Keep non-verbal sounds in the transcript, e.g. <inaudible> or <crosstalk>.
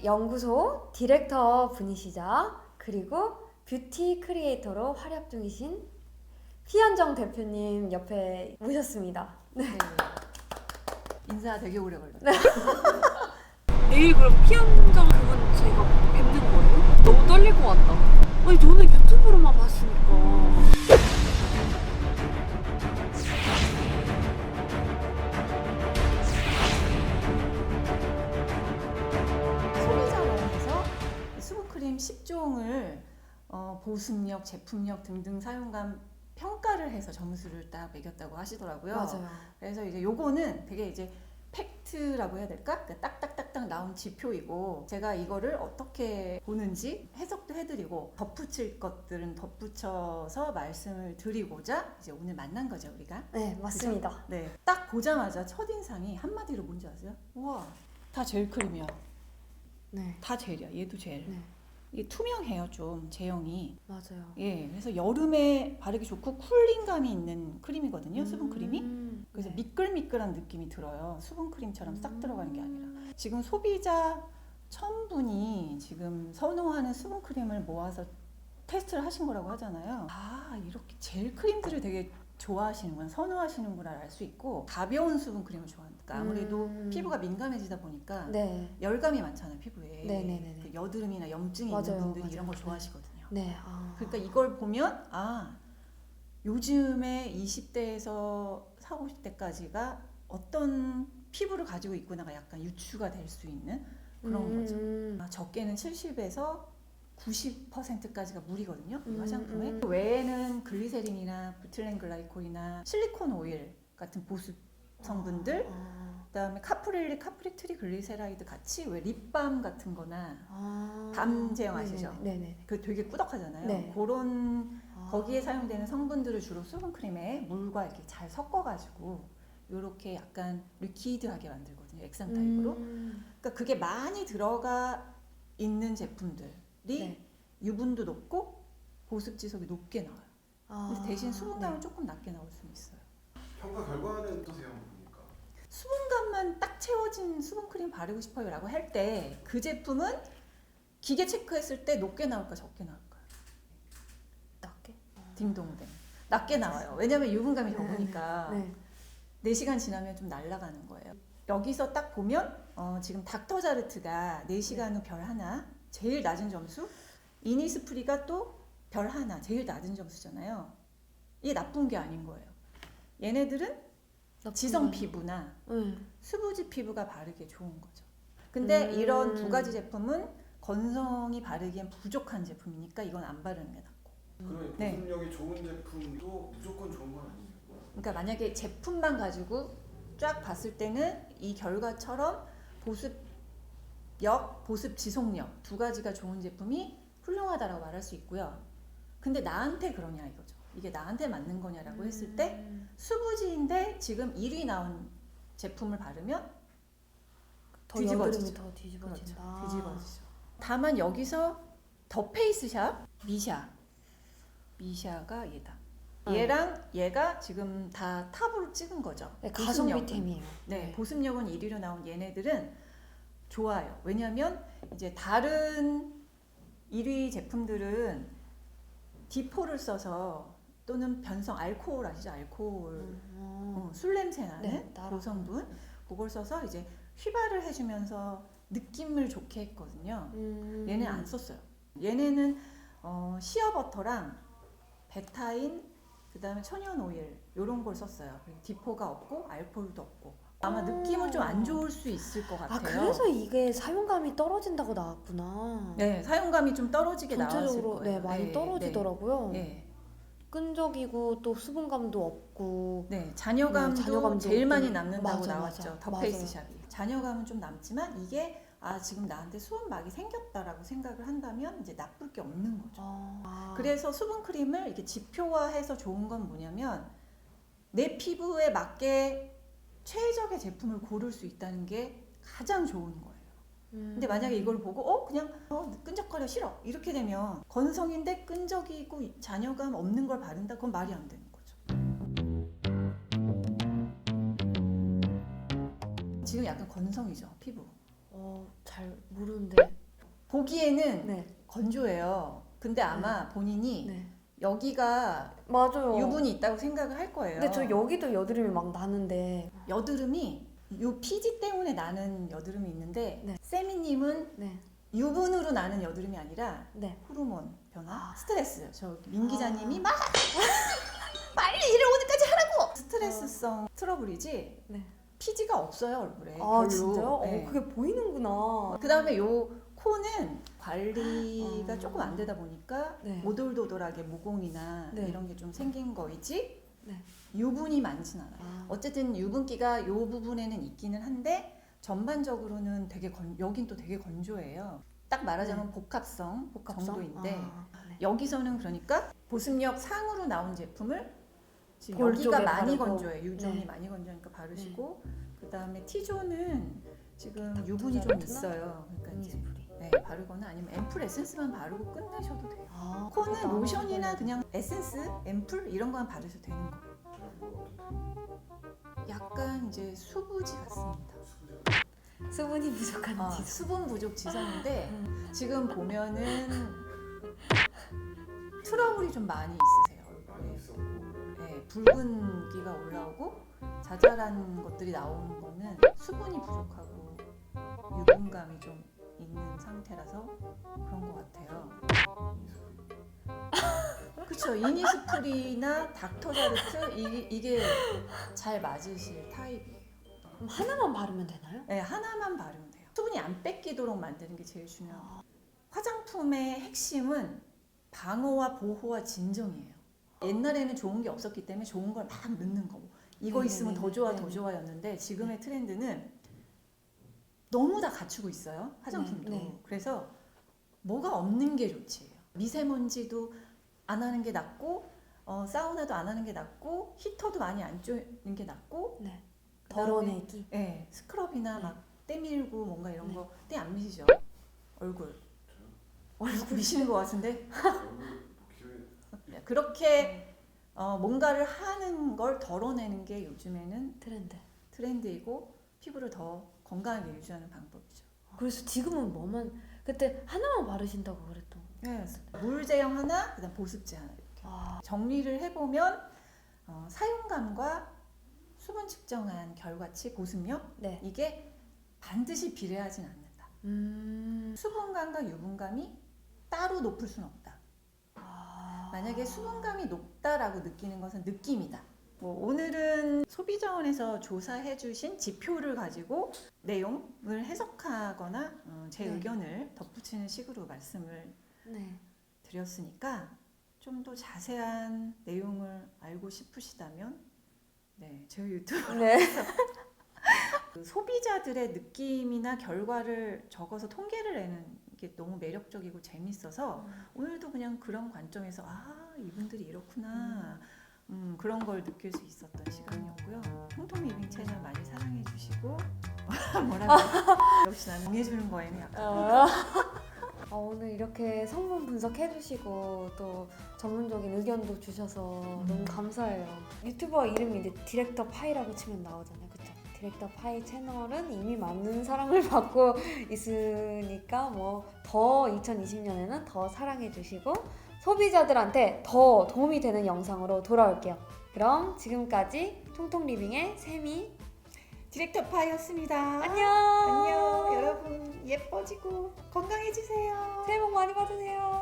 뷰티 연구소 디렉터 분이시자 그리고 뷰티 크리에이터로 활약 중이신 피현정 대표님 옆에 모셨습니다. 네. 인사 되게 오래 걸렸어요. 내일 <laughs> 그럼 피현정 그분 제가 뵙는 거예요? 너무 떨릴 것 같다. 아니 저는 보습력, 제품력 등등 사용감 평가를 해서 점수를 딱 매겼다고 하시더라고요. 맞아요. 그래서 이제 요거는 되게 이제 팩트라고 해야 될까? 그 딱딱딱딱 나온 지표이고 제가 이거를 어떻게 보는지 해석도 해드리고 덧붙일 것들은 덧붙여서 말씀을 드리고자 이제 오늘 만난 거죠 우리가. 네, 맞습니다. 네. 딱 보자마자 첫 인상이 한마디로 뭔지 아세요? 우와 다 젤 크림이야. 네, 다 젤이야. 얘도 젤. 네, 이게 투명해요 좀 제형이. 맞아요. 예. 그래서 여름에 바르기 좋고 쿨링감이 있는 크림이거든요. 수분 크림이. 음, 그래서 네. 미끌미끌한 느낌이 들어요. 수분 크림처럼 싹 음. 들어가는 게 아니라. 지금 소비자 천 분이 지금 선호하는 수분 크림을 모아서 테스트를 하신 거라고 하잖아요. 아 이렇게 젤 크림들을 되게 좋아하시는구나, 선호하시는구나 알수 있고 가벼운 수분 크림을 좋아하니까 아무래도 음. 피부가 민감해지다 보니까 네, 열감이 많잖아요 피부에. 네네네네. 그 여드름이나 염증이 맞아요, 있는 분들이 이런 걸 맞아요. 좋아하시거든요. 네. 아. 그러니까 이걸 보면 아 요즘에 20대에서 40, 50대까지가 어떤 피부를 가지고 있구나가 약간 유추가 될 수 있는 그런 음, 거죠. 음. 아, 적게는 70에서 90%까지가 물이거든요. 이 음, 화장품에. 음. 그 외에는 글리세린이나 부틸렌 글라이콜이나 실리콘 오일 같은 보습 성분들, 아, 그다음에 카프릴리, 카프리트리 글리세라이드 같이 왜 립밤 같은 거나 아. 밤 제형 아시죠? 네네. 네네. 그 되게 꾸덕하잖아요. 네. 그런 아. 거기에 사용되는 성분들을 주로 수분 크림에 물과 이렇게 잘 섞어가지고 이렇게 약간 리퀴드하게 만들거든요. 액상 타입으로. 음. 그러니까 그게 많이 들어가 있는 제품들이 네. 유분도 높고 보습 지속이 높게 나와요. 근데 아, 대신 수분감은 네. 조금 낮게 나올 수는 있어요. 평가 결과는 어떠세요? 보니까 수분감만 딱 채워진 수분 크림 바르고 싶어요 라고 할 때 그 제품은 기계 체크했을 때 높게 나올까 적게 나올까? 낮게? 딩동댕. 낮게 나와요. 왜냐면 유분감이 네, 적으니까. 네. 4시간 지나면 좀 날아가는 거예요. 여기서 딱 보면 어, 지금 닥터자르트가 4시간 후 별 하나 제일 낮은 점수 이니스프리가 또 별 하나 제일 낮은 점수잖아요. 이게 나쁜 게 아닌 거예요. 얘네들은 지성. 피부나 네. 수부지 피부가 바르기에 좋은 거죠. 근데 음. 이런 두 가지 제품은 건성이 바르기엔 부족한 제품이니까 이건 안 바르는 게 낫고. 그러면 네. 보습력이 좋은 제품도 무조건 좋은 건 아니에요. 그러니까 만약에 제품만 가지고 쫙 봤을 때는 이 결과처럼 보습 력, 보습 지속력 두 가지가 좋은 제품이 훌륭하다라고 말할 수 있고요. 근데 나한테 그러냐 이거죠. 이게 나한테 맞는 거냐라고 했을 때 음. 수부지인데 지금 1위 나온 제품을 바르면 더 뒤집어지죠. 더 뒤집어진다. 그렇죠. 뒤집어지죠. 다만 여기서 더 페이스샵 미샤 미샤가 얘다. 아. 얘랑 얘가 지금 다 탑으로 찍은 거죠. 네. 가성비템이에요. 네, 보습력은 1위로 나온 얘네들은 좋아요. 왜냐하면 이제 다른 1위 제품들은 디포를 써서 또는 변성 알코올 아시죠? 알코올 음. 어, 술 냄새 나는 네. 고성분 그걸 써서 이제 휘발을 해주면서 느낌을 좋게 했거든요. 음. 얘는 안 썼어요. 얘네는 어, 시어버터랑 베타인 그다음에 천연 오일 이런 걸 썼어요. 디포가 없고 알코올도 없고 아마 아. 느낌은 좀 안 좋을 수 있을 것 같아요. 아 그래서 이게 사용감이 떨어진다고 나왔구나. 네 사용감이 좀 떨어지게 나왔을 전체적으로 거예요. 네 많이 네, 떨어지더라고요. 네, 끈적이고 또 수분감도 없고. 네. 네, 자녀감도, 네, 자녀감도 제일 많이 없고. 남는다고 맞아, 나왔죠. 맞아. 더페이스샵이. 자녀감은 좀 남지만 이게 아 지금 나한테 수분막이 생겼다라고 생각을 한다면 이제 나쁠 게 없는 거죠. 아. 그래서 수분 크림을 이렇게 지표화해서 좋은 건 뭐냐면 내 피부에 맞게 최적의 제품을 고를 수 있다는 게 가장 좋은 거예요. 음. 근데 만약에 이걸 보고 어 그냥 어, 끈적거려 싫어 이렇게 되면 건성인데 끈적이고 잔여감 없는 걸 바른다 그건 말이 안 되는 거죠. 지금 약간 건성이죠 피부. 어, 잘 모르는데. 보기에는 네. 건조해요. 근데 아마 본인이 네. 여기가 맞아요. 유분이 있다고 생각을 할 거예요. 근데 저 여기도 여드름이 막 나는데. 여드름이 요 피지 때문에 나는 여드름이 있는데 네. 세미님은 네. 유분으로 나는 여드름이 아니라 네. 호르몬 변화, 아. 스트레스. 저 민 기자님이 아. 막 <laughs> 빨리 일을 오늘까지 하라고 스트레스성 트러블이지 네. 피지가 없어요 얼굴에. 아, 별로. 진짜요? 네. 어, 그게 보이는구나. 그 다음에 요 코는 관리가 아. 조금 안 되다 보니까 네. 오돌도돌하게 모공이나 네. 이런 게 좀 생긴 거이지 네. 유분이 많진 않아요. 아, 어쨌든 유분기가 요 부분에는 있기는 한데 전반적으로는 되게 건, 여긴 또 되게 건조해요. 딱 말하자면 복합성, 복합성? 정도인데 아, 네. 여기서는 그러니까 보습력 상으로 나온 제품을 여기가 많이 바르고. 건조해 유존이 네. 많이 건조하니까 바르시고 그 다음에 T존은 지금 유분이 좀? 있어요. 그러니까 이제 이니스프리. 네, 바르거나 아니면 앰플 에센스만 바르고 끝내셔도 돼요. 아, 코는 그렇구나. 로션이나 그냥 에센스, 앰플 이런 거만 바르셔도 되는 거예요. 약간 이제 수부지 같습니다. 수분이 부족한 아, 지수. 수분 부족 지성인데 음. 지금 보면은 트러블이 좀 많이 있으세요. 많이 얼굴에. 있었고 네, 붉은기가 올라오고 자잘한 것들이 나오는 거는 수분이 부족하고 유분감이 좀 있는 상태라서 그런 것 같아요. <laughs> 그렇죠. 이니스프리나 닥터자르트 이, 이게 잘 맞으실 타입이에요. 그럼 하나만 바르면 되나요? 네, 하나만 바르면 돼요. 수분이 안 뺏기도록 만드는 게 제일 중요해요. 화장품의 핵심은 방어와 보호와 진정이에요. 옛날에는 좋은 게 없었기 때문에 좋은 걸 막 넣는 거. 이거 네네네. 있으면 더 좋아, 더. 좋아였는데 지금의 트렌드는 너무 다 갖추고 있어요. 화장품도. 네, 네. 그래서 뭐가 없는 게 좋지. 미세먼지도 안 하는 게 낫고 어, 사우나도 안 하는 게 낫고 히터도 많이 안 쪼는 게 낫고 네. 덜어내기. 네, 스크럽이나 네. 막 때밀고 뭔가 이런 네. 거때 안 미시죠? 얼굴. 얼굴 미시는 것 같은데 기억에 네, 그렇게 어, 뭔가를 하는 걸 덜어내는 게 요즘에는 트렌드. 트렌드이고 피부를 더 건강하게 유지하는 방법이죠. 그래서 지금은 뭐만 그때 하나만 바르신다고 그랬던 거. 네, 물 제형 하나, 그다음 보습 제 하나 이렇게 아, 정리를 해보면 어, 사용감과 수분 측정한 결과치 보습력 네. 이게 반드시 비례하진 않는다. 음. 수분감과 유분감이 따로 높을 수는 없다. 아. 만약에 수분감이 높다라고 느끼는 것은 느낌이다. 뭐 오늘은 소비자원에서 조사해 주신 지표를 가지고 내용을 해석하거나 어, 제 네. 의견을 덧붙이는 식으로 말씀을 네. 드렸으니까 좀 더 자세한 내용을 알고 싶으시다면 네, 제 유튜브 네. <laughs> 그 소비자들의 느낌이나 결과를 적어서 통계를 내는 게 너무 매력적이고 재밌어서 오늘도 그냥 그런 관점에서 아 이분들이 이렇구나 음, 그런 걸 느낄 수 있었던 시간이었고요. 통통 리빙 채널 많이 사랑해 주시고 <laughs> 뭐라고 <laughs> 역시 난 응해주는 거에는 약간 아, 오늘 이렇게 성분 분석해 주시고 또 전문적인 의견도 주셔서 너무 감사해요. 유튜버 이름이 이제 디렉터 파이라고 치면 나오잖아요. 그쵸? 디렉터 파이 채널은 이미 많은 사랑을 <laughs> 받고 있으니까 뭐 더 2020년에는 더 사랑해 주시고 소비자들한테 더 도움이 되는 영상으로 돌아올게요. 그럼 지금까지 통통 리빙의 세미 디렉터 파이였습니다. 안녕 안녕 여러분 예뻐지고 건강해지세요. 새해 복 많이 받으세요.